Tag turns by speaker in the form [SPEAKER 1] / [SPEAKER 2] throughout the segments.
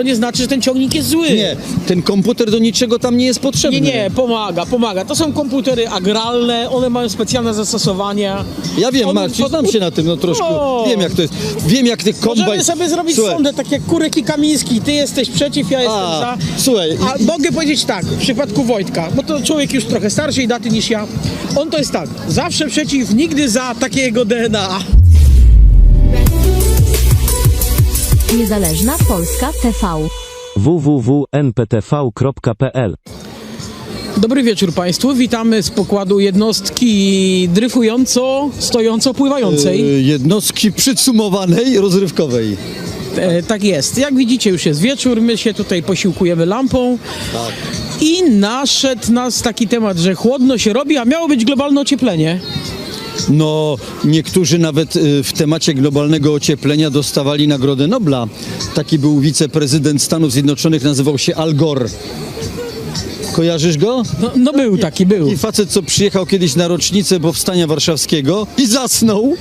[SPEAKER 1] to nie znaczy, że ten ciągnik jest zły.
[SPEAKER 2] Nie, ten komputer do niczego tam nie jest potrzebny.
[SPEAKER 1] Nie, nie, pomaga, pomaga. To są komputery agralne, one mają specjalne zastosowania.
[SPEAKER 2] Ja wiem,
[SPEAKER 1] On-
[SPEAKER 2] Marcin, znam się na tym, no troszkę. Wiem jak to jest. Wiem jak ty kombajn...
[SPEAKER 1] Możemy sobie zrobić
[SPEAKER 2] Słuchaj,
[SPEAKER 1] sondę, tak jak Kurek i Kamiński. Ty jesteś przeciw, ja jestem
[SPEAKER 2] A,
[SPEAKER 1] za.
[SPEAKER 2] słuchaj,
[SPEAKER 1] A mogę powiedzieć tak, w przypadku Wojtka, bo to człowiek już trochę starszej daty niż ja. On to jest tak, zawsze przeciw, nigdy za takie jego DNA.
[SPEAKER 3] Niezależna Polska TV.
[SPEAKER 4] www.nptv.pl
[SPEAKER 1] Dobry wieczór Państwu, witamy z pokładu jednostki dryfująco, stojąco, pływającej.
[SPEAKER 2] y, jednostki przycumowanej, rozrywkowej.
[SPEAKER 1] E, tak jest. Jak widzicie, już jest wieczór, my się tutaj posiłkujemy lampą.
[SPEAKER 2] Tak.
[SPEAKER 1] I naszedł nas taki temat, że chłodno się robi, a miało być globalne ocieplenie.
[SPEAKER 2] No, niektórzy nawet y, w temacie globalnego ocieplenia dostawali Nagrodę Nobla. Taki był wiceprezydent Stanów Zjednoczonych, nazywał się Al Gore. Kojarzysz go?
[SPEAKER 1] No, no był taki, był.
[SPEAKER 2] I facet, co przyjechał kiedyś na rocznicę powstania warszawskiego i zasnął.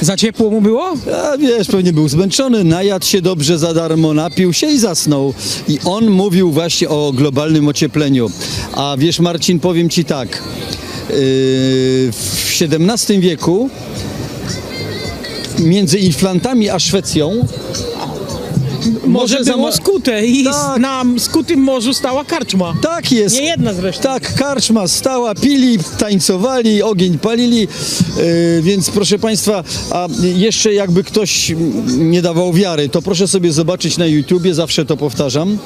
[SPEAKER 1] Za ciepło mu było?
[SPEAKER 2] A wiesz, pewnie był zmęczony, najadł się dobrze za darmo, napił się i zasnął. I on mówił właśnie o globalnym ociepleniu. A wiesz, Marcin, powiem ci tak. Yy, w XVII wieku między Inflantami a Szwecją
[SPEAKER 1] Może było skute i
[SPEAKER 2] Tak.
[SPEAKER 1] na skutym morzu stała karczma.
[SPEAKER 2] Tak jest.
[SPEAKER 1] Nie jedna zresztą.
[SPEAKER 2] Tak, karczma stała, pili, tańcowali, ogień palili, yy, więc proszę Państwa, a jeszcze jakby ktoś mm, nie dawał wiary, to proszę sobie zobaczyć na YouTubie, zawsze to powtarzam,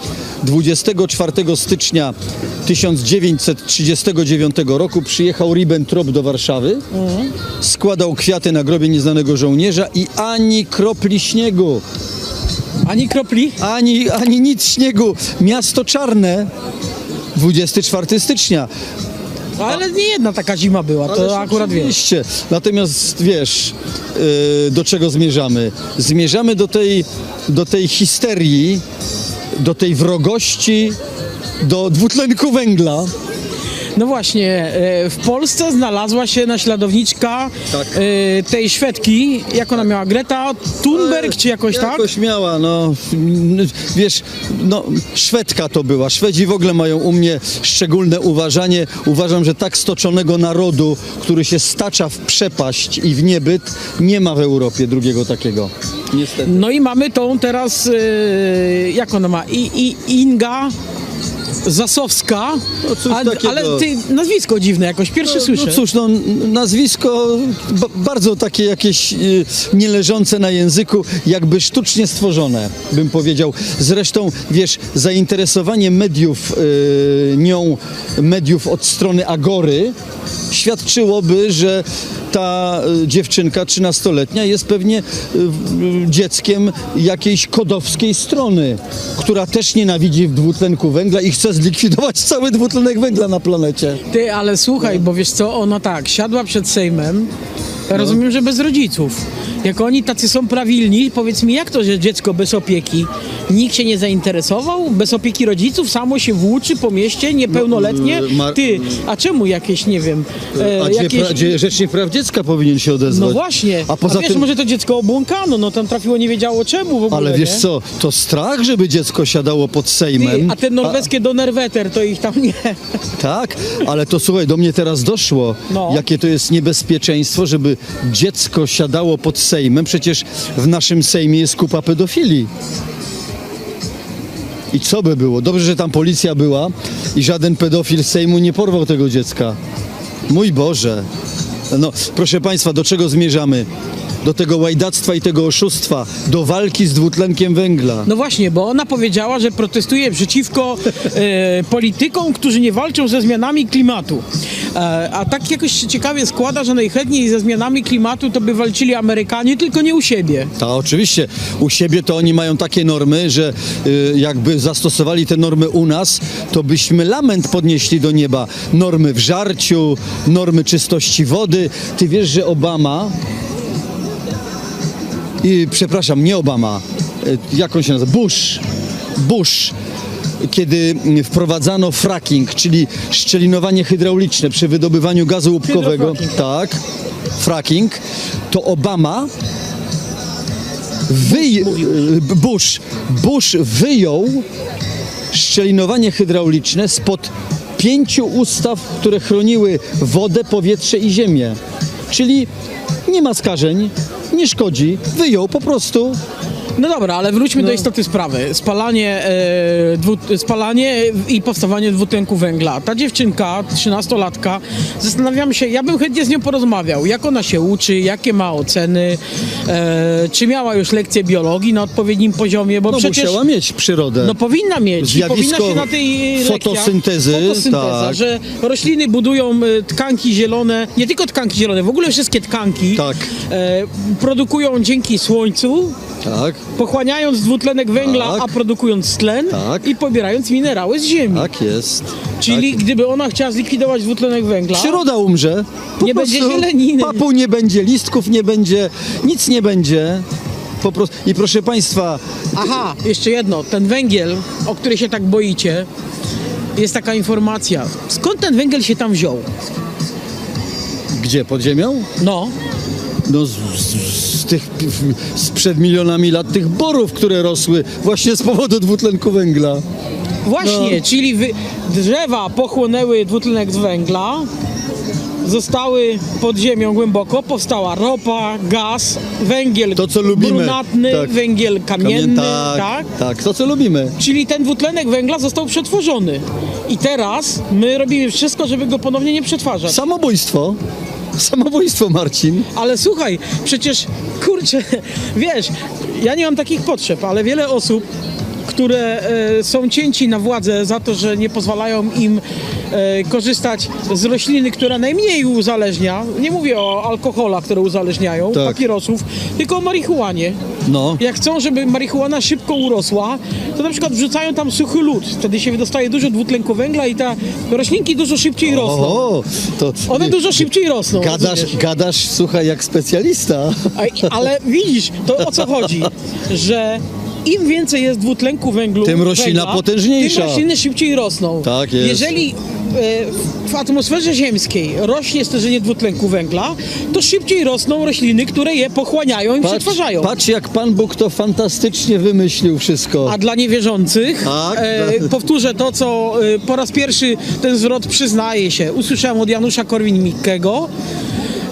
[SPEAKER 2] 24 stycznia 1939 roku przyjechał Ribbentrop do Warszawy, składał kwiaty na grobie nieznanego żołnierza i ani kropli śniegu,
[SPEAKER 1] Ani kropli.
[SPEAKER 2] ani, ani nic śniegu, miasto czarne, 24 stycznia.
[SPEAKER 1] Ale nie jedna taka zima była, to
[SPEAKER 2] Ależ
[SPEAKER 1] akurat wiesz.
[SPEAKER 2] oczywiście. Natomiast wiesz, yy, do czego zmierzamy? Zmierzamy do tej, do tej histerii, do tej wrogości, do dwutlenku węgla.
[SPEAKER 1] No właśnie, e, w Polsce znalazła się naśladowniczka
[SPEAKER 2] Tak.
[SPEAKER 1] e, tej Szwedki, jak ona miała, Greta Thunberg czy jakoś tak?
[SPEAKER 2] Jakoś miała, no, wiesz, no, Szwedka to była. Szwedzi w ogóle mają u mnie szczególne uważanie. Uważam, że tak stoczonego narodu, który się stacza w przepaść i w niebyt, nie ma w Europie drugiego takiego. Niestety.
[SPEAKER 1] No i mamy tą teraz, e, jak ona ma, I, I, Inga Zasowska,
[SPEAKER 2] No
[SPEAKER 1] A-
[SPEAKER 2] takiego.
[SPEAKER 1] ale ty, nazwisko dziwne jakoś, pierwsze słyszę.
[SPEAKER 2] No cóż, no, nazwisko ba- bardzo takie jakieś y, nieleżące na języku, jakby sztucznie stworzone, bym powiedział. Zresztą, wiesz, zainteresowanie mediów y, nią, mediów od strony Agory świadczyłoby, że ta y, dziewczynka 13-letnia jest pewnie y, dzieckiem jakiejś kodowskiej strony, która też nienawidzi dwutlenku węgla i chce zlikwidować cały dwutlenek węgla na planecie.
[SPEAKER 1] Ty, ale słuchaj, bo wiesz co, ona tak, siadła przed Sejmem,
[SPEAKER 2] No.
[SPEAKER 1] rozumiem, że bez rodziców. Jak oni tacy są prawilni, powiedz mi, jak to, że dziecko bez opieki? Nikt się nie zainteresował? Bez opieki rodziców samo się włóczy po mieście, niepełnoletnie?
[SPEAKER 2] No, y,
[SPEAKER 1] Ty, a czemu jakieś, nie wiem, e,
[SPEAKER 2] A gdzie,
[SPEAKER 1] jakieś...
[SPEAKER 2] pra, gdzie Rzecznik Praw Dziecka powinien się odezwać?
[SPEAKER 1] No właśnie,
[SPEAKER 2] A poza
[SPEAKER 1] wiesz,
[SPEAKER 2] tym,
[SPEAKER 1] może to dziecko obłąkano, no tam trafiło, nie wiedziało czemu w ogóle,
[SPEAKER 2] ale wiesz
[SPEAKER 1] nie?
[SPEAKER 2] co, to strach, żeby dziecko siadało pod
[SPEAKER 1] Ty,
[SPEAKER 2] Sejmem.
[SPEAKER 1] a te norweskie Donnerwetter, to ich tam nie...
[SPEAKER 2] Tak, ale to słuchaj, do mnie teraz doszło,
[SPEAKER 1] No.
[SPEAKER 2] jakie to jest niebezpieczeństwo, żeby dziecko siadało pod Sejmem. Przecież w naszym Sejmie jest kupa pedofilii. I co by było? Dobrze, że tam policja była i żaden pedofil Sejmu nie porwał tego dziecka. Mój Boże. No, proszę Państwa, do czego zmierzamy? Do tego łajdactwa i tego oszustwa, do walki z dwutlenkiem węgla.
[SPEAKER 1] No właśnie, bo ona powiedziała, że protestuje przeciwko e, politykom, którzy nie walczą ze zmianami klimatu. E, a tak jakoś się ciekawie składa, że najchętniej ze zmianami klimatu to by walczyli Amerykanie, tylko nie u siebie.
[SPEAKER 2] Tak, oczywiście. U siebie to oni mają takie normy, że y, jakby zastosowali te normy u nas, to byśmy lament podnieśli do nieba. Normy w żarciu, normy czystości wody. Ty wiesz, że Obama i przepraszam, nie Obama, y, jak on się nazywa? Bush. Bush. Kiedy wprowadzano fracking, czyli szczelinowanie hydrauliczne przy wydobywaniu gazu łupkowego, tak, fracking, to Obama wyj... Bush, Bush wyjął szczelinowanie hydrauliczne spod pięciu ustaw, które chroniły wodę, powietrze i ziemię. Czyli nie ma skażeń, nie szkodzi, wyjął po prostu.
[SPEAKER 1] No dobra, ale wróćmy do istoty sprawy. Spalanie, e, dwu, spalanie i powstawanie dwutlenku węgla. Ta dziewczynka, 13-latka, zastanawiam się, ja bym chętnie z nią porozmawiał, jak ona się uczy, jakie ma oceny, e, czy miała już lekcję biologii na odpowiednim poziomie, bo
[SPEAKER 2] No
[SPEAKER 1] przecież...
[SPEAKER 2] musiała mieć przyrodę.
[SPEAKER 1] No powinna mieć.
[SPEAKER 2] Zjawisko
[SPEAKER 1] powinna się na tej lekcjach-
[SPEAKER 2] fotosyntezy,
[SPEAKER 1] fotosynteza,
[SPEAKER 2] tak.
[SPEAKER 1] że rośliny budują e, tkanki zielone, nie tylko tkanki zielone, w ogóle wszystkie tkanki
[SPEAKER 2] Tak.
[SPEAKER 1] e, produkują dzięki słońcu,
[SPEAKER 2] Tak,
[SPEAKER 1] pochłaniając dwutlenek węgla,
[SPEAKER 2] Tak.
[SPEAKER 1] a produkując tlen
[SPEAKER 2] Tak.
[SPEAKER 1] i pobierając minerały z ziemi.
[SPEAKER 2] tak jest.
[SPEAKER 1] Czyli
[SPEAKER 2] tak.
[SPEAKER 1] gdyby ona chciała zlikwidować dwutlenek węgla,
[SPEAKER 2] Przyroda umrze. Po
[SPEAKER 1] Nie będzie
[SPEAKER 2] prostu
[SPEAKER 1] zieleniny.
[SPEAKER 2] Papu nie będzie, listków nie będzie, nic nie będzie. Po prostu. I proszę Państwa,
[SPEAKER 1] aha, jeszcze jedno, ten węgiel, o który się tak boicie, jest taka informacja. Skąd ten węgiel się tam wziął?
[SPEAKER 2] gdzie pod ziemią?
[SPEAKER 1] No,
[SPEAKER 2] No z, z tych sprzed milionami lat tych borów, które rosły właśnie z powodu dwutlenku węgla.
[SPEAKER 1] Właśnie,
[SPEAKER 2] No.
[SPEAKER 1] czyli wy, drzewa pochłonęły dwutlenek z węgla, zostały pod ziemią głęboko, powstała ropa, gaz, węgiel
[SPEAKER 2] To, co lubimy.
[SPEAKER 1] brunatny,
[SPEAKER 2] Tak.
[SPEAKER 1] węgiel kamienny,
[SPEAKER 2] tak,
[SPEAKER 1] tak?
[SPEAKER 2] tak, to co lubimy.
[SPEAKER 1] Czyli ten dwutlenek węgla został przetworzony. I teraz my robimy wszystko, żeby go ponownie nie przetwarzać.
[SPEAKER 2] Samobójstwo. Samobójstwo, Marcin.
[SPEAKER 1] Ale słuchaj, przecież kurczę, wiesz, ja nie mam takich potrzeb, ale wiele osób, które e, są cięci na władzę za to, że nie pozwalają im e, korzystać z rośliny, która najmniej uzależnia. Nie mówię o alkoholach, które uzależniają,
[SPEAKER 2] Tak.
[SPEAKER 1] papierosów, tylko o marihuanie.
[SPEAKER 2] No.
[SPEAKER 1] Jak chcą, żeby marihuana szybko urosła, to na przykład wrzucają tam suchy lód. Wtedy się wydostaje dużo dwutlenku węgla i te roślinki dużo szybciej rosną.
[SPEAKER 2] O, to
[SPEAKER 1] One dużo szybciej rosną.
[SPEAKER 2] Gadasz,
[SPEAKER 1] rozumiesz?
[SPEAKER 2] gadasz, słuchaj, jak specjalista.
[SPEAKER 1] Ale widzisz, to o co chodzi? Że im więcej jest dwutlenku węglu,
[SPEAKER 2] Tym roślina
[SPEAKER 1] węgla,
[SPEAKER 2] potężniejsza.
[SPEAKER 1] Tym rośliny szybciej rosną.
[SPEAKER 2] Tak jest.
[SPEAKER 1] Jeżeli e, w atmosferze ziemskiej rośnie stężenie dwutlenku węgla, to szybciej rosną rośliny, które je pochłaniają i przetwarzają.
[SPEAKER 2] patrz, jak Pan Bóg to fantastycznie wymyślił wszystko.
[SPEAKER 1] A dla niewierzących
[SPEAKER 2] Tak.
[SPEAKER 1] e, powtórzę to, co e, po raz pierwszy ten zwrot przyznaje się. Usłyszałem od Janusza Korwin-Mikkego.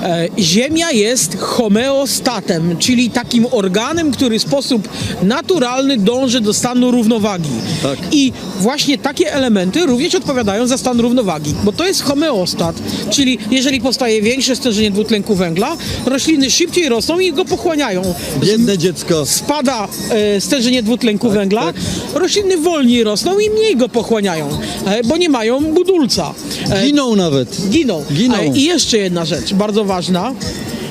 [SPEAKER 1] E, Ziemia jest homeostatem, czyli takim organem, który w sposób naturalny dąży do stanu równowagi.
[SPEAKER 2] Tak.
[SPEAKER 1] I właśnie takie elementy również odpowiadają za stan równowagi, bo to jest homeostat, czyli jeżeli powstaje większe stężenie dwutlenku węgla, rośliny szybciej rosną i go pochłaniają.
[SPEAKER 2] Biedne dziecko.
[SPEAKER 1] Spada e, stężenie dwutlenku węgla,
[SPEAKER 2] tak.
[SPEAKER 1] rośliny wolniej rosną i mniej go pochłaniają, e, bo nie mają budulca. E,
[SPEAKER 2] Giną nawet.
[SPEAKER 1] giną.
[SPEAKER 2] Giną.
[SPEAKER 1] I jeszcze jedna rzecz, bardzo ważna,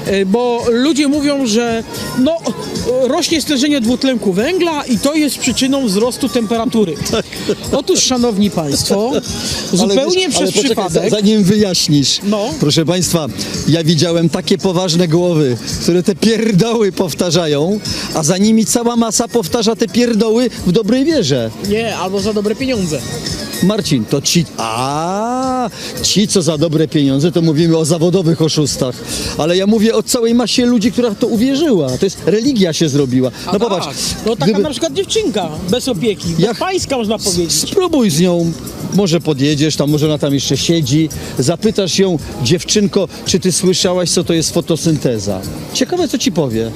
[SPEAKER 1] e, bo ludzie mówią, że no, rośnie stężenie dwutlenku węgla i to jest przyczyną wzrostu temperatury. Otóż, szanowni państwo, zupełnie
[SPEAKER 2] wiesz,
[SPEAKER 1] przez
[SPEAKER 2] poczekaj,
[SPEAKER 1] przypadek...
[SPEAKER 2] za- Zanim wyjaśnisz,
[SPEAKER 1] No.
[SPEAKER 2] proszę Państwa, ja widziałem takie poważne głowy, które te pierdoły powtarzają, a za nimi cała masa powtarza te pierdoły w dobrej wierze.
[SPEAKER 1] Nie, albo za dobre pieniądze.
[SPEAKER 2] Marcin, to ci. A, ci, co za dobre pieniądze, to mówimy o zawodowych oszustach. Ale ja mówię o całej masie ludzi, która w to uwierzyła. To jest religia się zrobiła.
[SPEAKER 1] A
[SPEAKER 2] No
[SPEAKER 1] tak,
[SPEAKER 2] popatrz.
[SPEAKER 1] no taka
[SPEAKER 2] gdyby-
[SPEAKER 1] na przykład dziewczynka bez opieki,
[SPEAKER 2] Ja-
[SPEAKER 1] Jak... pańska można powiedzieć.
[SPEAKER 2] Spróbuj z nią, może podjedziesz, tam może ona tam jeszcze siedzi, zapytasz ją, dziewczynko, czy ty słyszałaś, co to jest fotosynteza? Ciekawe, co ci powie.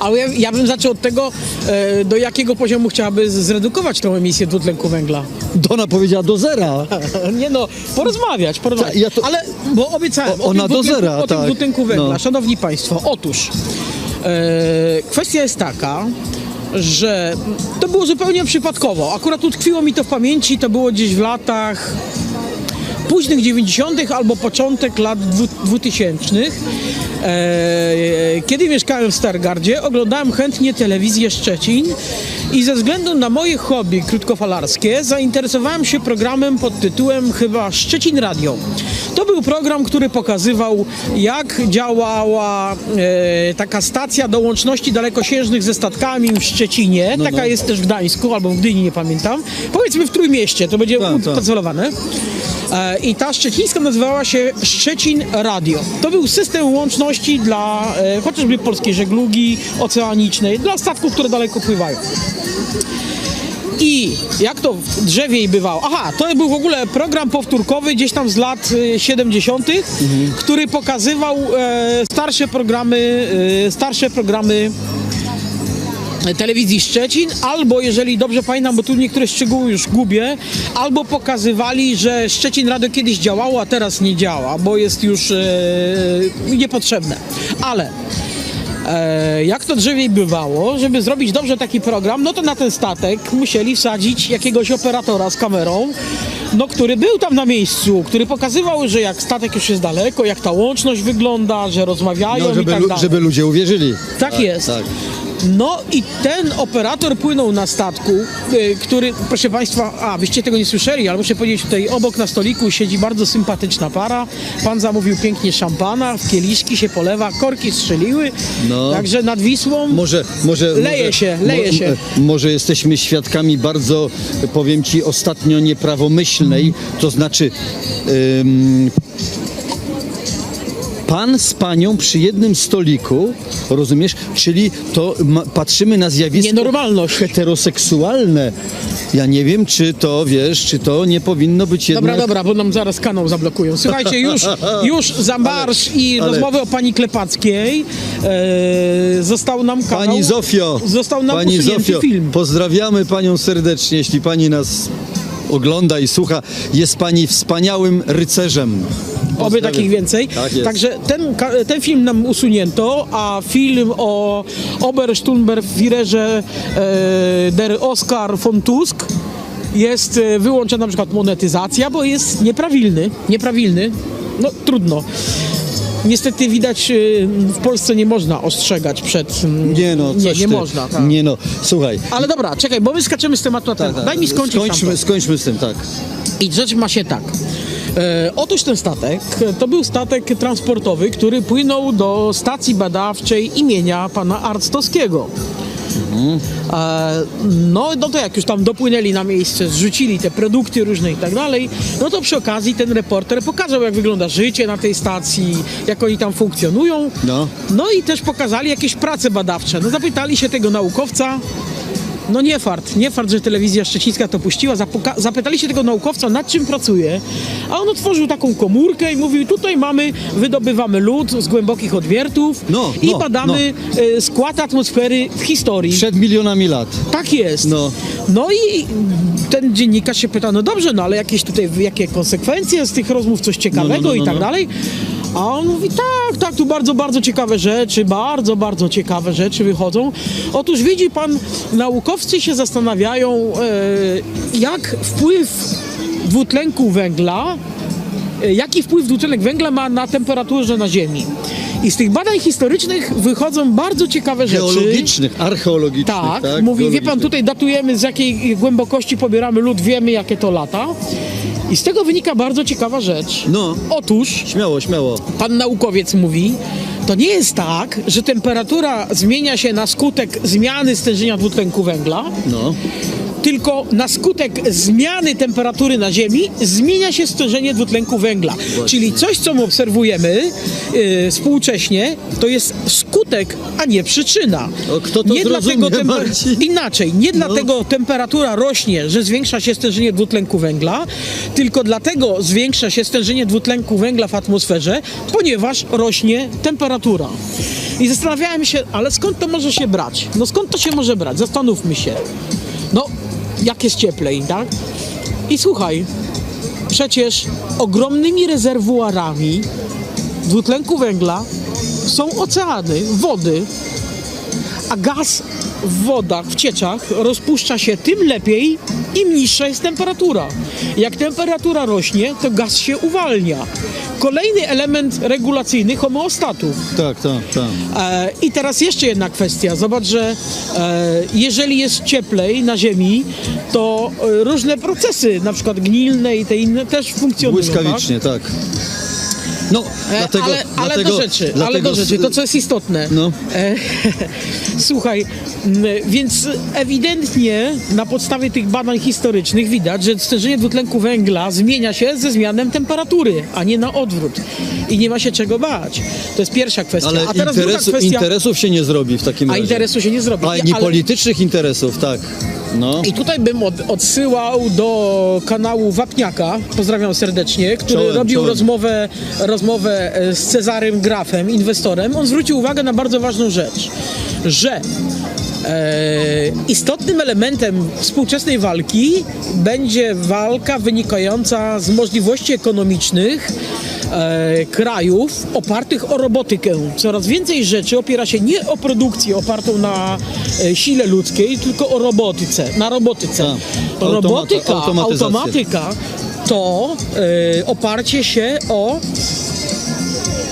[SPEAKER 1] Ale ja, ja bym zaczął od tego, e, do jakiego poziomu chciałaby zredukować tą emisję dwutlenku węgla.
[SPEAKER 2] Ona powiedziała do zera.
[SPEAKER 1] Nie no, porozmawiać, porozmawiać.
[SPEAKER 2] Ta- ja to-
[SPEAKER 1] Ale, bo obiecałem,
[SPEAKER 2] O-
[SPEAKER 1] o,
[SPEAKER 2] ona
[SPEAKER 1] tym
[SPEAKER 2] do zera,
[SPEAKER 1] o tym
[SPEAKER 2] tak.
[SPEAKER 1] dwutlenku węgla.
[SPEAKER 2] No.
[SPEAKER 1] Szanowni Państwo, otóż e, kwestia jest taka, że to było zupełnie przypadkowo. Akurat utkwiło mi to w pamięci, to było gdzieś w latach późnych 90. albo początek lat dwu- 2000. E, kiedy mieszkałem w Stargardzie, oglądałem chętnie telewizję Szczecin I ze względu na moje hobby krótkofalarskie zainteresowałem się programem pod tytułem chyba Szczecin Radio. To był program, który pokazywał, jak działała e, taka stacja do łączności dalekosiężnych ze statkami w Szczecinie.
[SPEAKER 2] No,
[SPEAKER 1] taka
[SPEAKER 2] no.
[SPEAKER 1] jest też w Gdańsku albo w Gdyni, nie pamiętam. Powiedzmy w Trójmieście, to będzie
[SPEAKER 2] Tak, tak.
[SPEAKER 1] podcelowane. E, I ta szczecińska nazywała się Szczecin Radio. To był system łączności dla e, chociażby polskiej żeglugi oceanicznej, dla statków, które daleko pływają. I jak to w drzewiej bywało? Aha, to był w ogóle program powtórkowy gdzieś tam z lat y, 70., który pokazywał e, starsze programy, e, starsze programy telewizji Szczecin, albo jeżeli dobrze pamiętam, bo tu niektóre szczegóły już gubię, albo pokazywali, że Szczecin Radio kiedyś działało, a teraz nie działa, bo jest już e, niepotrzebne. Ale e, jak to drzewiej bywało, żeby zrobić dobrze taki program, no to na ten statek musieli wsadzić jakiegoś operatora z kamerą, no, który był tam na miejscu, który pokazywał, że jak statek już jest daleko, jak ta łączność wygląda, że rozmawiają
[SPEAKER 2] No,
[SPEAKER 1] i
[SPEAKER 2] żeby,
[SPEAKER 1] tak
[SPEAKER 2] lu-
[SPEAKER 1] dalej.
[SPEAKER 2] żeby ludzie uwierzyli.
[SPEAKER 1] Tak jest.
[SPEAKER 2] Tak.
[SPEAKER 1] No i ten operator płynął na statku, y, który, proszę Państwa, a wyście tego nie słyszeli, ale muszę powiedzieć, tutaj obok na stoliku siedzi bardzo sympatyczna para. Pan zamówił pięknie szampana, w kieliszki się polewa, korki strzeliły,
[SPEAKER 2] No.
[SPEAKER 1] także nad Wisłą
[SPEAKER 2] Może, może,
[SPEAKER 1] Leje
[SPEAKER 2] może,
[SPEAKER 1] się, leje się.
[SPEAKER 2] e, Może jesteśmy świadkami bardzo, powiem ci, ostatnio nieprawomyślnej, to znaczy ym, pan z panią przy jednym stoliku, rozumiesz? Czyli to ma, patrzymy na zjawisko
[SPEAKER 1] Nienormalność.
[SPEAKER 2] heteroseksualne. Ja nie wiem, czy to, wiesz, czy to nie powinno być jednak...
[SPEAKER 1] Dobra, dobra, bo nam zaraz kanał zablokują. Słuchajcie, już, już za marsz i
[SPEAKER 2] ale-
[SPEAKER 1] rozmowy o pani Klepackiej e, został nam kanał...
[SPEAKER 2] Pani Zofio,
[SPEAKER 1] Został nam
[SPEAKER 2] pani Zofio,
[SPEAKER 1] film.
[SPEAKER 2] pozdrawiamy panią serdecznie, jeśli pani nas ogląda i słucha. Jest pani wspaniałym rycerzem.
[SPEAKER 1] Oby takich więcej.
[SPEAKER 2] Tak.
[SPEAKER 1] Także ten, ten film nam usunięto, a film o Obersturmbannführerze e, der Oskar von Tusk jest e, wyłączona na przykład monetyzacja, bo jest nieprawilny. Nieprawilny. No trudno. Niestety widać, e, w Polsce nie można ostrzegać przed... mm,
[SPEAKER 2] Nie no,
[SPEAKER 1] nie, nie
[SPEAKER 2] ty.
[SPEAKER 1] można. Tak.
[SPEAKER 2] Nie no, słuchaj.
[SPEAKER 1] Ale dobra, czekaj, bo my skaczemy z tematu na
[SPEAKER 2] Tak,
[SPEAKER 1] temat.
[SPEAKER 2] tak.
[SPEAKER 1] Daj mi skończyć
[SPEAKER 2] skończmy, skończmy z tym, tak.
[SPEAKER 1] I rzecz ma się tak. E, otóż ten statek to był statek transportowy, który płynął do stacji badawczej imienia pana Arctowskiego. E, no, no to jak już tam dopłynęli na miejsce, zrzucili te produkty różne i tak dalej, no to przy okazji ten reporter pokazał, jak wygląda życie na tej stacji, jak oni tam funkcjonują.
[SPEAKER 2] No.
[SPEAKER 1] No i też pokazali jakieś prace badawcze. No zapytali się tego naukowca, no nie fart, nie fart, że telewizja szczecińska to puściła. Zapuka- zapytali się tego naukowca, nad czym pracuje, a on otworzył taką komórkę i mówił, tutaj mamy, wydobywamy lód z głębokich odwiertów
[SPEAKER 2] No,
[SPEAKER 1] i
[SPEAKER 2] no,
[SPEAKER 1] badamy e, skład atmosfery w historii.
[SPEAKER 2] Przed milionami lat.
[SPEAKER 1] Tak jest.
[SPEAKER 2] No.
[SPEAKER 1] No i ten dziennikarz się pyta, no dobrze, no ale jakieś tutaj, jakie konsekwencje z tych rozmów, coś ciekawego
[SPEAKER 2] No, no, no,
[SPEAKER 1] i tak
[SPEAKER 2] no.
[SPEAKER 1] dalej. A on mówi, tak, tak, tu bardzo, bardzo ciekawe rzeczy, bardzo, bardzo ciekawe rzeczy wychodzą. Otóż widzi pan, naukowcy się zastanawiają, e, jak wpływ dwutlenku węgla E, jaki wpływ dwutlenek węgla ma na temperaturę na Ziemi. I z tych badań historycznych wychodzą bardzo ciekawe rzeczy.
[SPEAKER 2] Geologicznych, archeologicznych.
[SPEAKER 1] Tak,
[SPEAKER 2] Tak,
[SPEAKER 1] mówi, wie pan, tutaj datujemy z jakiej głębokości pobieramy lód, wiemy jakie to lata. I z tego wynika bardzo ciekawa rzecz.
[SPEAKER 2] No.
[SPEAKER 1] Otóż
[SPEAKER 2] Śmiało, śmiało.
[SPEAKER 1] pan naukowiec mówi, to nie jest tak, że temperatura zmienia się na skutek zmiany stężenia dwutlenku węgla,
[SPEAKER 2] No.
[SPEAKER 1] Tylko na skutek zmiany temperatury na Ziemi zmienia się stężenie dwutlenku węgla. Czyli coś, co my obserwujemy yy, współcześnie, to jest skutek, a nie przyczyna.
[SPEAKER 2] O, kto to
[SPEAKER 1] nie dlatego
[SPEAKER 2] Marcin?
[SPEAKER 1] Inaczej, nie
[SPEAKER 2] No.
[SPEAKER 1] dlatego temperatura rośnie, że zwiększa się stężenie dwutlenku węgla, tylko dlatego zwiększa się stężenie dwutlenku węgla w atmosferze, ponieważ rośnie temperatura. I zastanawiałem się, ale skąd to może się brać? No skąd to się może brać? Zastanówmy się. No, jak jest cieplej, tak? I słuchaj, przecież ogromnymi rezerwuarami dwutlenku węgla są oceany, wody, a gaz w wodach, w cieczach rozpuszcza się tym lepiej, im niższa jest temperatura. Jak temperatura rośnie, to gaz się uwalnia. Kolejny element regulacyjny homeostatu.
[SPEAKER 2] Tak, tak, tak.
[SPEAKER 1] E, I teraz jeszcze jedna kwestia. Zobacz, że e, jeżeli jest cieplej na Ziemi, to e, różne procesy, na przykład gnilne i te inne, też funkcjonują. Tak?
[SPEAKER 2] Błyskawicznie, tak. No, dlatego,
[SPEAKER 1] ale, ale
[SPEAKER 2] dlatego,
[SPEAKER 1] do rzeczy, ale
[SPEAKER 2] dlatego
[SPEAKER 1] do rzeczy, to co jest istotne.
[SPEAKER 2] No.
[SPEAKER 1] E, słuchaj, więc ewidentnie na podstawie tych badań historycznych widać, że stężenie dwutlenku węgla zmienia się ze zmianem temperatury, a nie na odwrót. I nie ma się czego bać. To jest pierwsza kwestia.
[SPEAKER 2] Ale
[SPEAKER 1] a teraz
[SPEAKER 2] interesu,
[SPEAKER 1] kwestia.
[SPEAKER 2] interesów się nie zrobi w takim
[SPEAKER 1] A
[SPEAKER 2] razie.
[SPEAKER 1] interesu się nie zrobi.
[SPEAKER 2] A
[SPEAKER 1] Nie, ale-
[SPEAKER 2] politycznych interesów, tak. No.
[SPEAKER 1] I tutaj bym od, odsyłał do kanału Wapniaka, pozdrawiam serdecznie, który
[SPEAKER 2] Czołem,
[SPEAKER 1] robił
[SPEAKER 2] czołem.
[SPEAKER 1] rozmowę, rozmowę e, z Cezarym Grafem, inwestorem. On zwrócił uwagę na bardzo ważną rzecz, że e, istotnym elementem współczesnej walki będzie walka wynikająca z możliwości ekonomicznych e, krajów opartych o robotykę. Coraz więcej rzeczy opiera się nie o produkcję opartą na e, sile ludzkiej, tylko o robotyce, na robotyce.
[SPEAKER 2] Tak. Automata-
[SPEAKER 1] Robotyka, automatyka to e, oparcie się o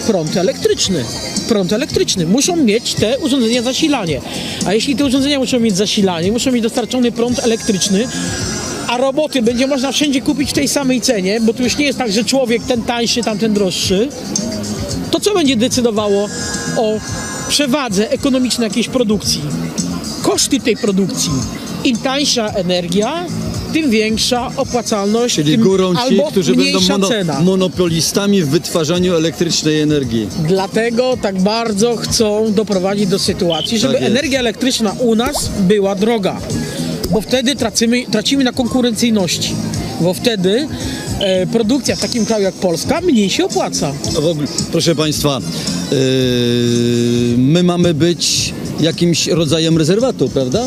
[SPEAKER 1] prąd elektryczny. Prąd elektryczny. Muszą mieć te urządzenia zasilanie. A jeśli te urządzenia muszą mieć zasilanie, muszą mieć dostarczony prąd elektryczny, a roboty będzie można wszędzie kupić w tej samej cenie, bo tu już nie jest tak, że człowiek ten tańszy, tamten droższy, to co będzie decydowało o przewadze ekonomicznej jakiejś produkcji? Koszty tej produkcji. Im tańsza energia, tym większa opłacalność,
[SPEAKER 2] Czyli
[SPEAKER 1] tym
[SPEAKER 2] górą ci, którzy będą mono,
[SPEAKER 1] cena.
[SPEAKER 2] monopolistami w wytwarzaniu elektrycznej energii.
[SPEAKER 1] Dlatego tak bardzo chcą doprowadzić do sytuacji, żeby
[SPEAKER 2] Tak
[SPEAKER 1] energia elektryczna u nas była droga. Bo wtedy tracimy, tracimy na konkurencyjności. Bo wtedy e, produkcja w takim kraju jak Polska mniej się opłaca.
[SPEAKER 2] W ogóle, proszę Państwa, yy, my mamy być jakimś rodzajem rezerwatu, prawda?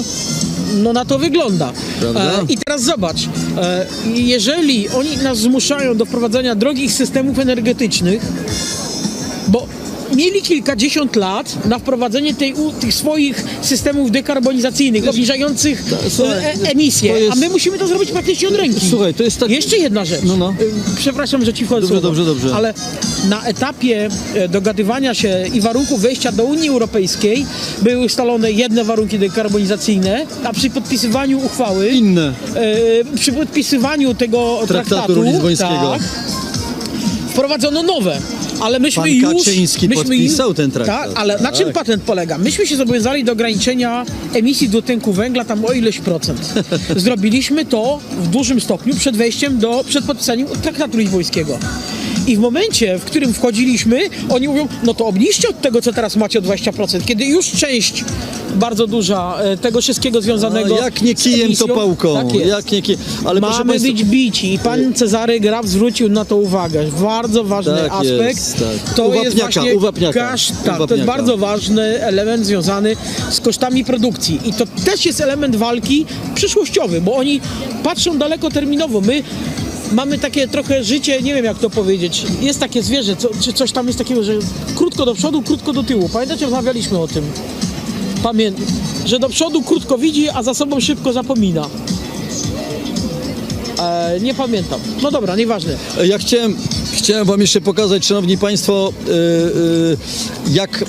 [SPEAKER 1] No na to wygląda. E, I teraz zobacz, e, jeżeli oni nas zmuszają do wprowadzania drogich systemów energetycznych, bo mieli kilkadziesiąt lat na wprowadzenie tej, u- tych swoich systemów dekarbonizacyjnych, obniżających
[SPEAKER 2] słuchaj,
[SPEAKER 1] e, emisje,
[SPEAKER 2] to jest-
[SPEAKER 1] a my musimy to zrobić praktycznie od ręki.
[SPEAKER 2] Słuchaj, to jest tak...
[SPEAKER 1] Jeszcze jedna rzecz.
[SPEAKER 2] No, no.
[SPEAKER 1] Y, Przepraszam, że ci wchodzę.
[SPEAKER 2] Dobrze, dobrze, dobrze.
[SPEAKER 1] Ale na etapie e, dogadywania się i warunków wejścia do Unii Europejskiej były ustalone jedne warunki dekarbonizacyjne, a przy podpisywaniu uchwały,
[SPEAKER 2] Inne.
[SPEAKER 1] e, przy podpisywaniu tego
[SPEAKER 2] Traktatu
[SPEAKER 1] traktatu,
[SPEAKER 2] lizbońskiego.
[SPEAKER 1] tak, wprowadzono nowe. Ale myśmy
[SPEAKER 2] Pan
[SPEAKER 1] już.
[SPEAKER 2] Kaczyński
[SPEAKER 1] myśmy
[SPEAKER 2] podpisał
[SPEAKER 1] już,
[SPEAKER 2] ten traktat.
[SPEAKER 1] Tak, ale na czym
[SPEAKER 2] Tak.
[SPEAKER 1] patent polega? Myśmy się zobowiązali do ograniczenia emisji dwutlenku węgla tam o ileś procent. Zrobiliśmy to w dużym stopniu przed wejściem do, przed podpisaniem traktatu lizbońskiego. I w momencie, w którym wchodziliśmy, oni mówią, no to obniżcie od tego, co teraz macie o 20%, kiedy już część bardzo duża e, tego wszystkiego związanego
[SPEAKER 2] A jak nie kijem, to pałką.
[SPEAKER 1] Tak
[SPEAKER 2] jak nie kijem. Ale
[SPEAKER 1] Mamy
[SPEAKER 2] Państwa,
[SPEAKER 1] być bici i pan Cezary Graf zwrócił na to uwagę. Bardzo ważny
[SPEAKER 2] Tak
[SPEAKER 1] aspekt.
[SPEAKER 2] jest, tak.
[SPEAKER 1] To
[SPEAKER 2] U
[SPEAKER 1] jest właśnie kasz, tak, to jest bardzo ważny element związany z kosztami produkcji. I to też jest element walki przyszłościowy, bo oni patrzą dalekoterminowo. My mamy takie trochę życie, nie wiem jak to powiedzieć. Jest takie zwierzę, co, czy coś tam jest takiego, że krótko do przodu, krótko do tyłu. Pamiętacie, rozmawialiśmy o tym. Pamiętam, że do przodu krótko widzi, a za sobą szybko zapomina. E, nie pamiętam. No dobra, nieważne.
[SPEAKER 2] Ja chciałem, chciałem Wam jeszcze pokazać, Szanowni Państwo, yy, yy, jak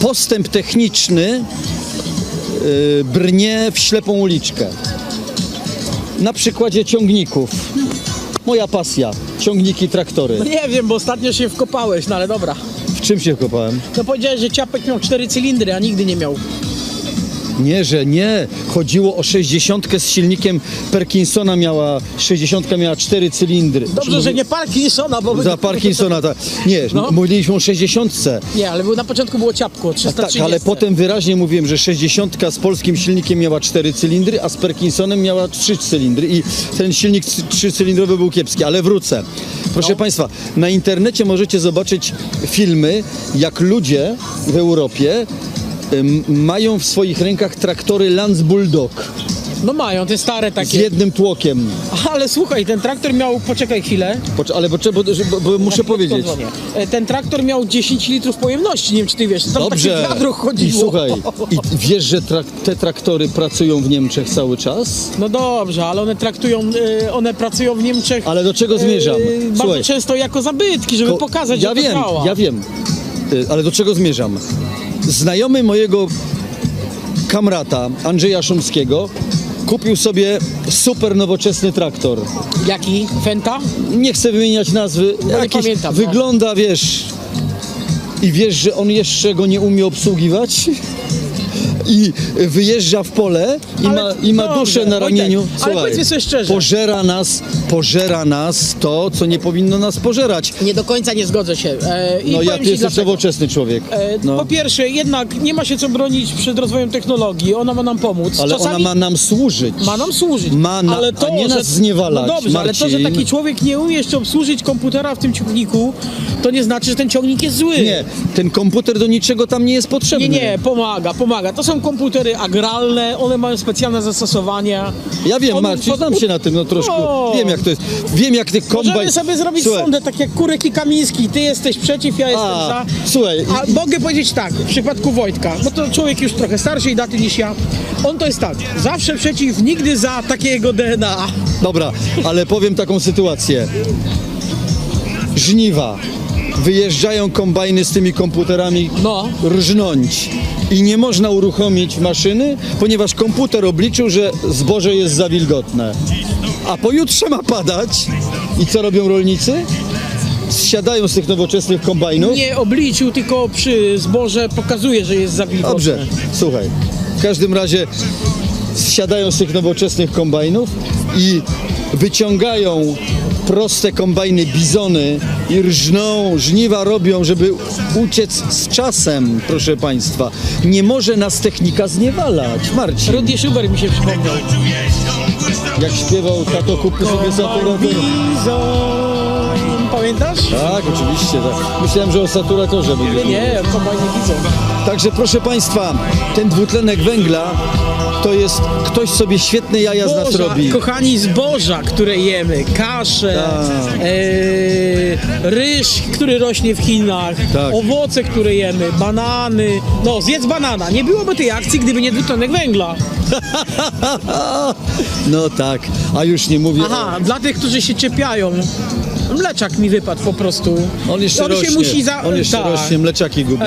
[SPEAKER 2] postęp techniczny yy, brnie w ślepą uliczkę. Na przykładzie ciągników. Moja pasja. Ciągniki, traktory.
[SPEAKER 1] No nie wiem, bo ostatnio się wkopałeś, no ale dobra.
[SPEAKER 2] W czym się kopałem?
[SPEAKER 1] No powiedziałeś, że ciapek miał cztery cylindry, a nigdy nie miał.
[SPEAKER 2] Nie, że nie. Chodziło o 60 z silnikiem Perkinsona miała, 60 miała 4 cylindry.
[SPEAKER 1] Dobrze, że nie Parkinsona, bo...
[SPEAKER 2] Za Parkinsona, tak. Nie,
[SPEAKER 1] No.
[SPEAKER 2] mówiliśmy o 60.
[SPEAKER 1] Nie, ale na początku było ciapko,
[SPEAKER 2] Tak,
[SPEAKER 1] 330.
[SPEAKER 2] ale potem wyraźnie mówiłem, że 60 z polskim silnikiem miała 4 cylindry, a z Perkinsonem miała 3 cylindry i ten silnik 3-cylindrowy był kiepski, ale wrócę. Proszę
[SPEAKER 1] No.
[SPEAKER 2] Państwa, na internecie możecie zobaczyć filmy, jak ludzie w Europie mają w swoich rękach traktory Lance Bulldog.
[SPEAKER 1] No mają, te stare
[SPEAKER 2] z
[SPEAKER 1] takie.
[SPEAKER 2] jednym tłokiem.
[SPEAKER 1] Ale słuchaj, ten traktor miał, poczekaj chwilę.
[SPEAKER 2] Pocz- Ale bo, bo, bo, bo muszę powiedzieć.
[SPEAKER 1] E, Ten traktor miał 10 litrów pojemności, nie wiem czy ty wiesz. Tam
[SPEAKER 2] Dobrze.
[SPEAKER 1] takie wiadro
[SPEAKER 2] I
[SPEAKER 1] chodziło.
[SPEAKER 2] słuchaj, i wiesz, że trak- te traktory pracują w Niemczech cały czas?
[SPEAKER 1] No dobrze, ale one traktują, e, one pracują w Niemczech.
[SPEAKER 2] Ale do czego zmierzam?
[SPEAKER 1] e, Bardzo
[SPEAKER 2] Słuchaj.
[SPEAKER 1] często jako zabytki, żeby
[SPEAKER 2] Ko-
[SPEAKER 1] pokazać,
[SPEAKER 2] ja
[SPEAKER 1] że to
[SPEAKER 2] wiem,
[SPEAKER 1] działa.
[SPEAKER 2] Ja wiem, Y, ale do czego zmierzam? Znajomy mojego kamrata Andrzeja Szumskiego kupił sobie super nowoczesny traktor.
[SPEAKER 1] Jaki? Fenta?
[SPEAKER 2] Nie chcę wymieniać nazwy.
[SPEAKER 1] nie pamiętam, no.
[SPEAKER 2] Wygląda, wiesz... I wiesz, że on jeszcze go nie umie obsługiwać? I wyjeżdża w pole i
[SPEAKER 1] Ale
[SPEAKER 2] ma, i ma
[SPEAKER 1] dobrze,
[SPEAKER 2] duszę na
[SPEAKER 1] Wojtek,
[SPEAKER 2] ramieniu.
[SPEAKER 1] ale powiedzmy sobie szczerze.
[SPEAKER 2] Pożera nas, pożera nas to, co nie powinno nas pożerać.
[SPEAKER 1] Nie do końca nie zgodzę się. E, i
[SPEAKER 2] No ja, ty jesteś nowoczesny człowiek.
[SPEAKER 1] E,
[SPEAKER 2] No.
[SPEAKER 1] Po pierwsze, jednak nie ma się co bronić przed rozwojem technologii. Ona ma nam pomóc.
[SPEAKER 2] Ale
[SPEAKER 1] Czasami
[SPEAKER 2] ona ma nam służyć.
[SPEAKER 1] ma nam służyć.
[SPEAKER 2] Ma na-
[SPEAKER 1] ale to,
[SPEAKER 2] a nie
[SPEAKER 1] że,
[SPEAKER 2] nas zniewalać,
[SPEAKER 1] No dobrze, ale to, że
[SPEAKER 2] Marcin.
[SPEAKER 1] taki człowiek nie umie jeszcze obsłużyć komputera w tym ciągniku, to nie znaczy, że ten ciągnik jest zły.
[SPEAKER 2] Nie, ten komputer do niczego tam nie jest potrzebny.
[SPEAKER 1] Nie, nie, pomaga, pomaga. To są komputery agralne, one mają specjalne zastosowania.
[SPEAKER 2] Ja wiem,
[SPEAKER 1] On-
[SPEAKER 2] Marcin,
[SPEAKER 1] po-
[SPEAKER 2] znam się na tym, no troszkę.
[SPEAKER 1] O.
[SPEAKER 2] Wiem jak to jest. Wiem jak ty kombajn...
[SPEAKER 1] Możemy sobie zrobić
[SPEAKER 2] Słuchaj,
[SPEAKER 1] sondę, tak jak Kurek i Kamiński. Ty jesteś przeciw, ja jestem
[SPEAKER 2] A,
[SPEAKER 1] za.
[SPEAKER 2] słuchaj,
[SPEAKER 1] A mogę powiedzieć tak, w przypadku Wojtka, bo to człowiek już trochę starszej daty niż ja. On to jest tak, zawsze przeciw, nigdy za takiego DNA.
[SPEAKER 2] Dobra, ale powiem taką sytuację. Żniwa. Wyjeżdżają kombajny z tymi komputerami
[SPEAKER 1] No.
[SPEAKER 2] rżnąć. I nie można uruchomić maszyny, ponieważ komputer obliczył, że zboże jest za wilgotne. A pojutrze ma padać. I co robią rolnicy? Zsiadają z tych nowoczesnych kombajnów.
[SPEAKER 1] Nie obliczył, tylko przy zborze pokazuje, że jest za wilgotne.
[SPEAKER 2] Dobrze, słuchaj. W każdym razie zsiadają z tych nowoczesnych kombajnów i wyciągają proste kombajny bizony i rżną, żniwa robią, żeby uciec z czasem, proszę Państwa. Nie może nas technika zniewalać. Marcin,
[SPEAKER 1] Rudy Schubert mi się przypomniał.
[SPEAKER 2] jak śpiewał tato kupi sobie saturator.
[SPEAKER 1] Pamiętasz?
[SPEAKER 2] Tak, oczywiście, tak. Myślałem, że o saturatorze
[SPEAKER 1] Nie,
[SPEAKER 2] będziesz
[SPEAKER 1] nie, kombajnie Bizon.
[SPEAKER 2] Także proszę Państwa, ten dwutlenek węgla to jest ktoś sobie świetne jaja z nas
[SPEAKER 1] Boża,
[SPEAKER 2] robi.
[SPEAKER 1] kochani, zboża, które jemy, kasze,
[SPEAKER 2] Tak.
[SPEAKER 1] e, ryż, który rośnie w Chinach,
[SPEAKER 2] Tak.
[SPEAKER 1] owoce, które jemy, banany. No, zjedz banana. Nie byłoby tej akcji, gdyby nie dwutlenek węgla.
[SPEAKER 2] No tak, a już nie mówię.
[SPEAKER 1] Aha, dla tych, którzy się czepiają. Mleczak mi wypadł po prostu.
[SPEAKER 2] On jeszcze
[SPEAKER 1] On
[SPEAKER 2] rośnie,
[SPEAKER 1] się musi za...
[SPEAKER 2] on jeszcze
[SPEAKER 1] tak.
[SPEAKER 2] rośnie, mleczaki gubi.
[SPEAKER 1] E,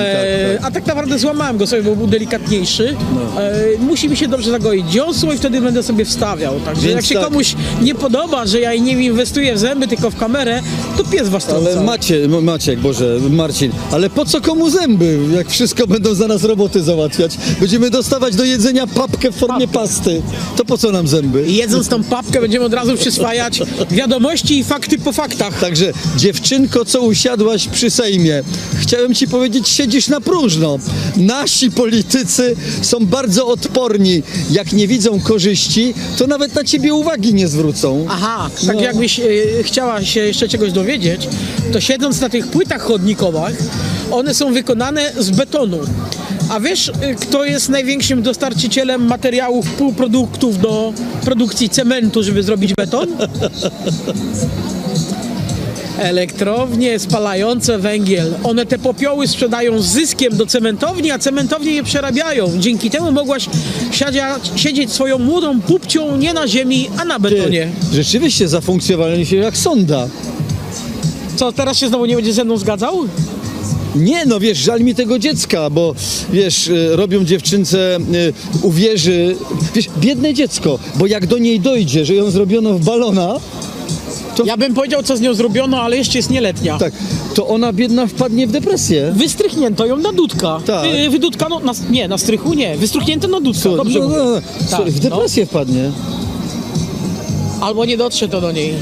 [SPEAKER 2] tak, tak.
[SPEAKER 1] A tak naprawdę złamałem go sobie, bo był delikatniejszy. E, musi mi się dobrze zagoić dziąsło i wtedy będę sobie wstawiał. Także
[SPEAKER 2] Więc
[SPEAKER 1] jak się
[SPEAKER 2] tak.
[SPEAKER 1] komuś nie podoba, że ja nie inwestuję w zęby, tylko w kamerę, to pies was trąca.
[SPEAKER 2] Ale Macie, M- Maciek, Boże, Marcin, ale po co komu zęby, jak wszystko będą za nas roboty załatwiać? Będziemy dostawać do jedzenia papkę w formie pasty. To po co nam zęby?
[SPEAKER 1] Jedząc tą papkę będziemy od razu przyswajać wiadomości i fakty po faktach.
[SPEAKER 2] Także dziewczynko, co usiadłaś przy Sejmie, chciałem ci powiedzieć, siedzisz na próżno. Nasi politycy są bardzo odporni. Jak nie widzą korzyści, to nawet na ciebie uwagi nie zwrócą.
[SPEAKER 1] Aha, tak
[SPEAKER 2] No.
[SPEAKER 1] jakbyś e, chciała się jeszcze czegoś dowiedzieć, to siedząc na tych płytach chodnikowych, one są wykonane z betonu. A wiesz, e, kto jest największym dostarczycielem materiałów, półproduktów do produkcji cementu, żeby zrobić beton? Elektrownie spalające węgiel. One te popioły sprzedają z zyskiem do cementowni, a cementownie je przerabiają. Dzięki temu mogłaś siedzieć swoją młodą pupcią nie na ziemi, a na
[SPEAKER 2] Ty,
[SPEAKER 1] betonie.
[SPEAKER 2] rzeczywiście zafunkcjonowali się jak sonda.
[SPEAKER 1] Co, teraz się znowu nie będzie ze mną zgadzał?
[SPEAKER 2] Nie, no wiesz, żal mi tego dziecka, bo wiesz, y, robią dziewczynce y, uwierzy, wiesz, biedne dziecko, bo jak do niej dojdzie, że ją zrobiono w balona, to,
[SPEAKER 1] Ja bym powiedział, co z nią zrobiono, ale jeszcze jest nieletnia.
[SPEAKER 2] tak, to ona biedna wpadnie w depresję.
[SPEAKER 1] Wystrychnięto ją na dudka.
[SPEAKER 2] Tak.
[SPEAKER 1] Wy, wydudkano, na, nie, na strychu nie. Wystrychnięto na dudka,
[SPEAKER 2] Co,
[SPEAKER 1] dobrze
[SPEAKER 2] no,
[SPEAKER 1] mówię.
[SPEAKER 2] no, no,
[SPEAKER 1] Tak,
[SPEAKER 2] w depresję wpadnie.
[SPEAKER 1] no. Albo nie dotrze to do niej.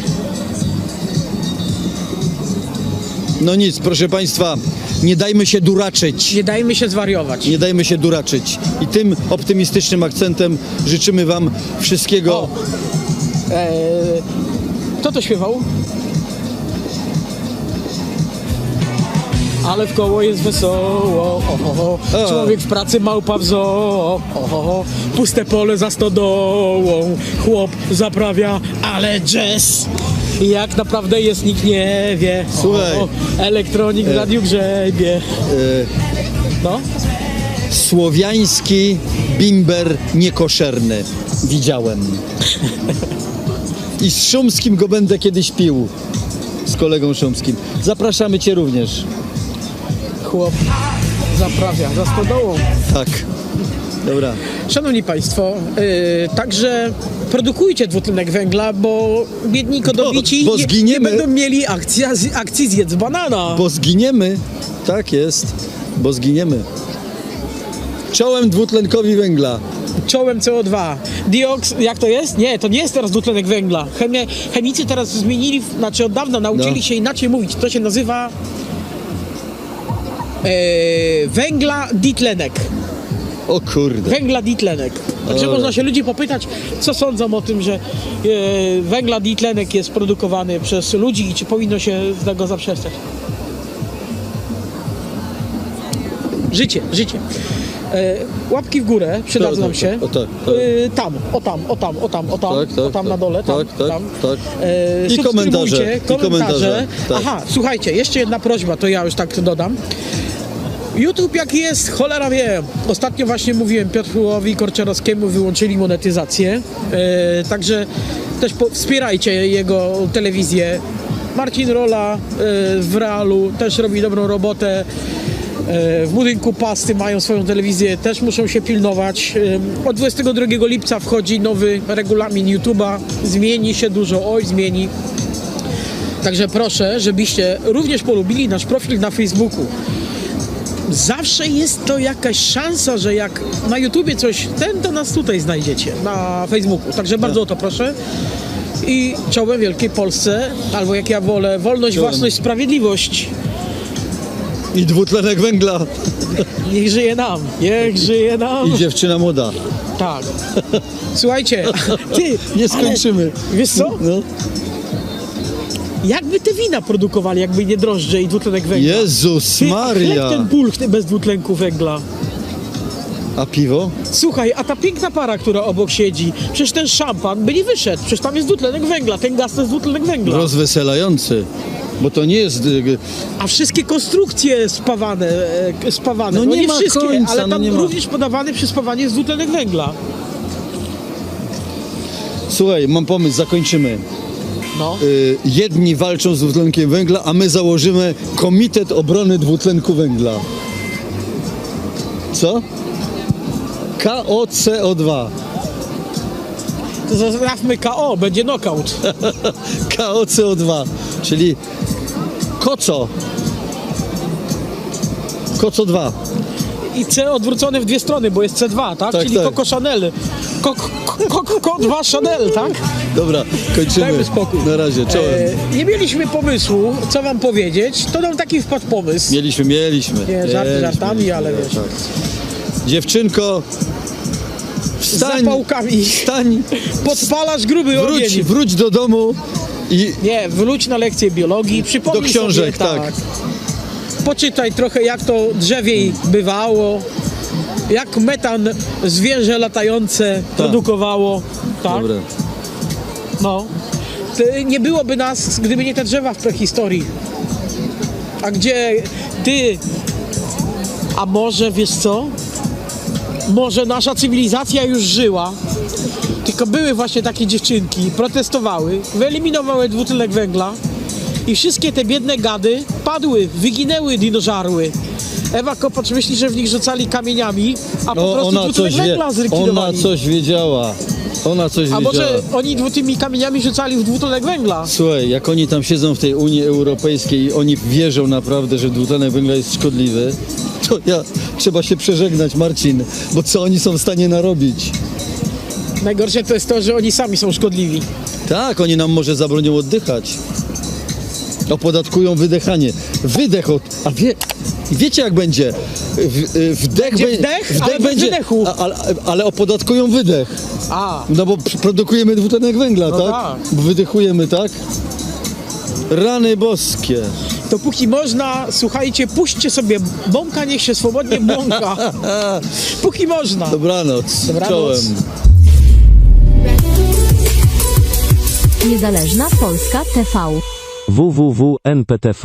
[SPEAKER 2] No nic, proszę Państwa, nie dajmy się duraczyć.
[SPEAKER 1] Nie dajmy się zwariować.
[SPEAKER 2] Nie dajmy się duraczyć. I tym optymistycznym akcentem życzymy Wam wszystkiego.
[SPEAKER 1] O. Eee, kto to śpiewał? ale w koło jest wesoło. Ohoho. Człowiek w pracy, małpa w zoo. Ohoho. Puste pole za stodołą. Chłop zaprawia, ale jazz. Jak naprawdę jest, nikt nie wie.
[SPEAKER 2] Słuchaj.
[SPEAKER 1] Ohoho. Elektronik w radiu grzebie.
[SPEAKER 2] E,
[SPEAKER 1] No.
[SPEAKER 2] słowiański bimber niekoszerny. Widziałem. I z Szumskim go będę kiedyś pił. Z kolegą Szumskim. Zapraszamy Cię również.
[SPEAKER 1] Chłop zaprawia za stodołą.
[SPEAKER 2] Tak. Dobra.
[SPEAKER 1] Szanowni Państwo, yy, także produkujcie dwutlenek węgla, bo biedni kodowici
[SPEAKER 2] bo
[SPEAKER 1] nie,
[SPEAKER 2] zginiemy.
[SPEAKER 1] nie będą mieli akcji, akcji zjedz banana.
[SPEAKER 2] Bo zginiemy. Tak jest. Bo zginiemy. Czołem dwutlenkowi węgla.
[SPEAKER 1] Czołem CO2. Dioks, jak to jest? Nie, to nie jest teraz dwutlenek węgla. Chemie, chemicy teraz zmienili, znaczy od dawna nauczyli
[SPEAKER 2] No.
[SPEAKER 1] się inaczej mówić. To się nazywa e, węgla ditlenek.
[SPEAKER 2] O kurde.
[SPEAKER 1] Węgla ditlenek. Także
[SPEAKER 2] Dobra.
[SPEAKER 1] można się ludzi popytać, co sądzą o tym, że e, węgla ditlenek jest produkowany przez ludzi i czy powinno się z tego zaprzestać. Życie, życie. E, łapki w górę przydadzą
[SPEAKER 2] Tak,
[SPEAKER 1] nam
[SPEAKER 2] tak,
[SPEAKER 1] się.
[SPEAKER 2] tak, tak, tak.
[SPEAKER 1] E, tam, o tam, o tam, o tam, o tam,
[SPEAKER 2] Tak, tak,
[SPEAKER 1] o tam
[SPEAKER 2] tak.
[SPEAKER 1] na dole, tam,
[SPEAKER 2] Tak, tak,
[SPEAKER 1] tam.
[SPEAKER 2] tak.
[SPEAKER 1] E,
[SPEAKER 2] I
[SPEAKER 1] subskrybujcie,
[SPEAKER 2] komentarze, i komentarze.
[SPEAKER 1] Aha, słuchajcie, jeszcze jedna prośba, to ja już tak dodam. YouTube jak jest, cholera wie. Ostatnio właśnie mówiłem Piotrowi Korczarowskiemu, wyłączyli monetyzację. E, także też po, wspierajcie jego telewizję. Marcin Rola e, w Realu też robi dobrą robotę. E, w budynku Pasty mają swoją telewizję, też muszą się pilnować. E, od 22 lipca wchodzi nowy regulamin YouTube'a. Zmieni się dużo, oj zmieni. Także proszę, żebyście również polubili nasz profil na Facebooku. Zawsze jest to jakaś szansa, że jak na YouTubie coś ten, to nas tutaj znajdziecie, na Facebooku. Także bardzo o to proszę. I czołem Wielkiej Polsce, albo jak ja wolę, wolność,
[SPEAKER 2] Czołem.
[SPEAKER 1] własność, sprawiedliwość.
[SPEAKER 2] I dwutlenek węgla.
[SPEAKER 1] Niech żyje nam, niech żyje nam.
[SPEAKER 2] I dziewczyna młoda.
[SPEAKER 1] Tak. Słuchajcie, ty,
[SPEAKER 2] Nie skończymy.
[SPEAKER 1] Ale, wiesz co?
[SPEAKER 2] No.
[SPEAKER 1] Jakby te wina produkowali, jakby nie drożdże i dwutlenek węgla.
[SPEAKER 2] Jezus Maria.
[SPEAKER 1] Chleb ten pulch bez dwutlenku węgla.
[SPEAKER 2] A piwo?
[SPEAKER 1] Słuchaj, a ta piękna para, która obok siedzi, przecież ten szampan by nie wyszedł, przecież tam jest dwutlenek węgla, ten gaz to jest dwutlenek węgla.
[SPEAKER 2] Rozweselający. Bo to nie jest... y,
[SPEAKER 1] A wszystkie konstrukcje spawane, e, spawane.
[SPEAKER 2] No
[SPEAKER 1] no
[SPEAKER 2] nie
[SPEAKER 1] nie
[SPEAKER 2] ma
[SPEAKER 1] wszystkie,
[SPEAKER 2] końca,
[SPEAKER 1] ale
[SPEAKER 2] no
[SPEAKER 1] tam
[SPEAKER 2] nie ma.
[SPEAKER 1] również podawany przy spawaniu jest dwutlenek węgla.
[SPEAKER 2] Słuchaj, mam pomysł, zakończymy.
[SPEAKER 1] No.
[SPEAKER 2] Y, jedni walczą z dwutlenkiem węgla, a my założymy Komitet Obrony Dwutlenku Węgla. Co? KOCO2.
[SPEAKER 1] To zostawmy KO, będzie knockout.
[SPEAKER 2] KOCO2, czyli KOCO. KOCO 2.
[SPEAKER 1] I C odwrócone w dwie strony, bo jest C2, tak?
[SPEAKER 2] Tak,
[SPEAKER 1] Czyli
[SPEAKER 2] tak.
[SPEAKER 1] Coco Chanel. Coco ko, ko 2 Chanel, tak?
[SPEAKER 2] Dobra, kończymy.
[SPEAKER 1] Dajmy spokój.
[SPEAKER 2] Na razie, czołem.
[SPEAKER 1] E, nie mieliśmy pomysłu, co wam powiedzieć, to nam taki wpadł pomysł.
[SPEAKER 2] Mieliśmy, mieliśmy.
[SPEAKER 1] Nie, żarty
[SPEAKER 2] Mieliśmy,
[SPEAKER 1] żartami, ale wiesz.
[SPEAKER 2] tak. Dziewczynko,
[SPEAKER 1] Z
[SPEAKER 2] wstań,
[SPEAKER 1] zapałkami.
[SPEAKER 2] wstań,
[SPEAKER 1] Podpalasz gruby
[SPEAKER 2] wróć,
[SPEAKER 1] ogień.
[SPEAKER 2] wróć do domu i
[SPEAKER 1] Nie, wróć na lekcję biologii, przypomnij
[SPEAKER 2] Do książek,
[SPEAKER 1] sobie,
[SPEAKER 2] tak.
[SPEAKER 1] Poczytaj trochę, jak to drzewiej bywało, jak metan zwierzę latające produkowało. Tak?
[SPEAKER 2] Dobra.
[SPEAKER 1] No. Nie byłoby nas, gdyby nie te drzewa w prehistorii. A gdzie ty, a może wiesz co? Może nasza cywilizacja już żyła, tylko były właśnie takie dziewczynki, protestowały, wyeliminowały dwutlenek węgla i wszystkie te biedne gady padły, wyginęły dinożarły. Ewa Kopacz myśli, że w nich rzucali kamieniami, a po
[SPEAKER 2] O,
[SPEAKER 1] prostu
[SPEAKER 2] ona,
[SPEAKER 1] dwutlenek węgla
[SPEAKER 2] ona
[SPEAKER 1] zlikwidowali.
[SPEAKER 2] coś wiedziała. Ona coś
[SPEAKER 1] A
[SPEAKER 2] wiedziała.
[SPEAKER 1] może oni dwu- tymi kamieniami rzucali w dwutlenek węgla?
[SPEAKER 2] Słuchaj, jak oni tam siedzą w tej Unii Europejskiej i oni wierzą naprawdę, że dwutlenek węgla jest szkodliwy, to ja trzeba się przeżegnać, Marcin, bo co oni są w stanie narobić?
[SPEAKER 1] Najgorsze to jest to, że oni sami są szkodliwi.
[SPEAKER 2] Tak, oni nam może zabronią oddychać. Opodatkują wydychanie. Wydech od... A wie... Wiecie jak będzie? W, wdech
[SPEAKER 1] Będzie
[SPEAKER 2] be-
[SPEAKER 1] wdech, ale bez wydechu.
[SPEAKER 2] A, ale, ale opodatkują wydech.
[SPEAKER 1] A,
[SPEAKER 2] No bo pr- produkujemy dwutlenek węgla,
[SPEAKER 1] No
[SPEAKER 2] tak?
[SPEAKER 1] tak.
[SPEAKER 2] Wydechujemy, tak? Rany boskie.
[SPEAKER 1] To póki można, słuchajcie, puśćcie sobie bąka, niech się swobodnie błąka. Póki można.
[SPEAKER 2] Dobranoc.
[SPEAKER 1] Dobranoc.
[SPEAKER 2] Czołem.
[SPEAKER 3] Niezależna Polska TV.
[SPEAKER 4] www.nptv.pl